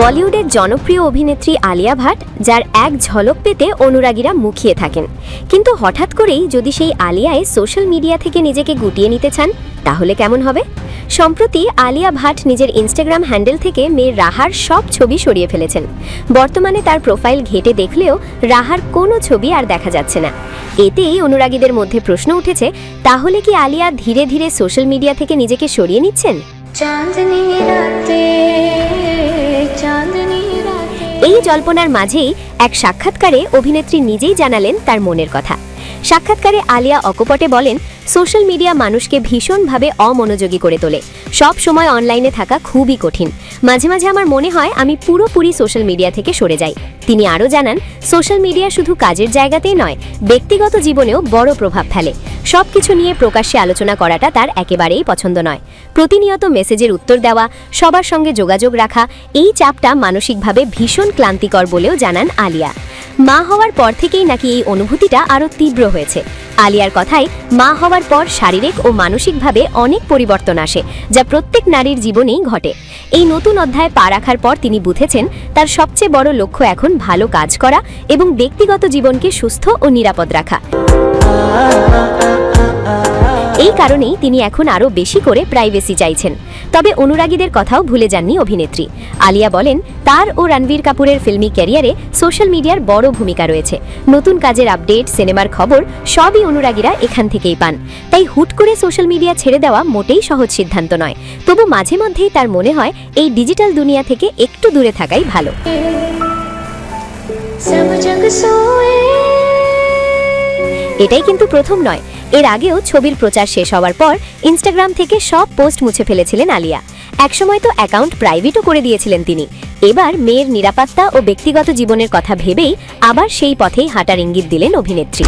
বলিউডের জনপ্রিয় অভিনেত্রী আলিয়া ভাট, যার এক ঝলক পেতে অনুরাগীরা মুখিয়ে থাকেন। কিন্তু হঠাৎ করেই যদি সেই আলিয়ায় সোশ্যাল মিডিয়া থেকে নিজেকে গুটিয়ে নিতে চান, তাহলে কেমন হবে? সম্প্রতি আলিয়া ভাট নিজের ইনস্টাগ্রাম হ্যান্ডেল থেকে মেয়ের রাহার সব ছবি সরিয়ে ফেলেছেন। বর্তমানে তার প্রোফাইল ঘেটে দেখলেও রাহার কোনো ছবি আর দেখা যাচ্ছে না। এতেই অনুরাগীদের মধ্যে প্রশ্ন উঠেছে, তাহলে কি আলিয়া ধীরে ধীরে সোশ্যাল মিডিয়া থেকে নিজেকে সরিয়ে নিচ্ছেন? চাঁদনি রাতে এই জল্পনার মাঝেই এক সাক্ষাৎকারে অভিনেত্রী নিজেই জানালেন তার মনের কথা। সাক্ষাৎকারে আলিয়া অকপটে বলেন, সোশ্যাল মিডিয়া মানুষকে ভীষণভাবে অমনোযোগী করে তোলে। সব সময় অনলাইনে থাকা খুবই কঠিন। মাঝে মাঝে আমার মনে হয় আমি পুরোপুরি সোশ্যাল মিডিয়া থেকে সরে যাই। তিনি আরও জানান, সোশ্যাল মিডিয়া শুধু কাজের জায়গাতেই নয়, ব্যক্তিগত জীবনেও বড় প্রভাব ফেলে। সব কিছু নিয়ে প্রকাশ্যে আলোচনা করাটা তার একেবারেই পছন্দ নয়। প্রতিনিয়ত মেসেজের উত্তর দেওয়া, সবার সঙ্গে যোগাযোগ রাখা, এই চাপটা মানসিকভাবে ভীষণ ক্লান্তিকর বলেও জানান আলিয়া। মা হওয়ার পর থেকেই নাকি এই অনুভূতিটা আরও তীব্র হয়েছে। আলিয়ার কথায়, মা হওয়ার পর শারীরিক ও মানসিকভাবে অনেক পরিবর্তন আসে, যা প্রত্যেক নারীর জীবনেই ঘটে। এই নতুন অধ্যায়ে পা রাখার পর তিনি বুঝেছেন, তার সবচেয়ে বড় লক্ষ্য এখন ভালো কাজ করা এবং ব্যক্তিগত জীবনকে সুস্থ ও নিরাপদ রাখা। এই কারণেই তিনি এখন আরও বেশি করে প্রাইভেসি চাইছেন। তবে অনুরাগীদের কথাও ভুলে যাননি অভিনেত্রী। আলিয়া বলেন, তার ও রণবীর কাপুরের ফিল্মি ক্যারিয়ারে সোশ্যাল মিডিয়ার বড় ভূমিকা রয়েছে। নতুন কাজের আপডেট সিনেমার খবর, সবই অনুরাগীরা এখান থেকেই পান। তাই হুট করে সোশ্যাল মিডিয়া ছেড়ে দেওয়া মোটেই সহজ সিদ্ধান্ত নয়। তবু মাঝে মধ্যেই তার মনে হয়, এই ডিজিটাল দুনিয়া থেকে একটু দূরে থাকাই ভালো। এটাই কিন্তু প্রথম নয়। এর আগেও ছবির প্রচার শেষ হওয়ার পর ইনস্টাগ্রাম থেকে সব পোস্ট মুছে ফেলেছিলেন আলিয়া। একসময় তো অ্যাকাউন্ট প্রাইভেটও করে দিয়েছিলেন তিনি। এবার মেয়ের নিরাপত্তা ও ব্যক্তিগত জীবনের কথা ভেবেই আবার সেই পথেই হাঁটার ইঙ্গিত দিলেন অভিনেত্রী।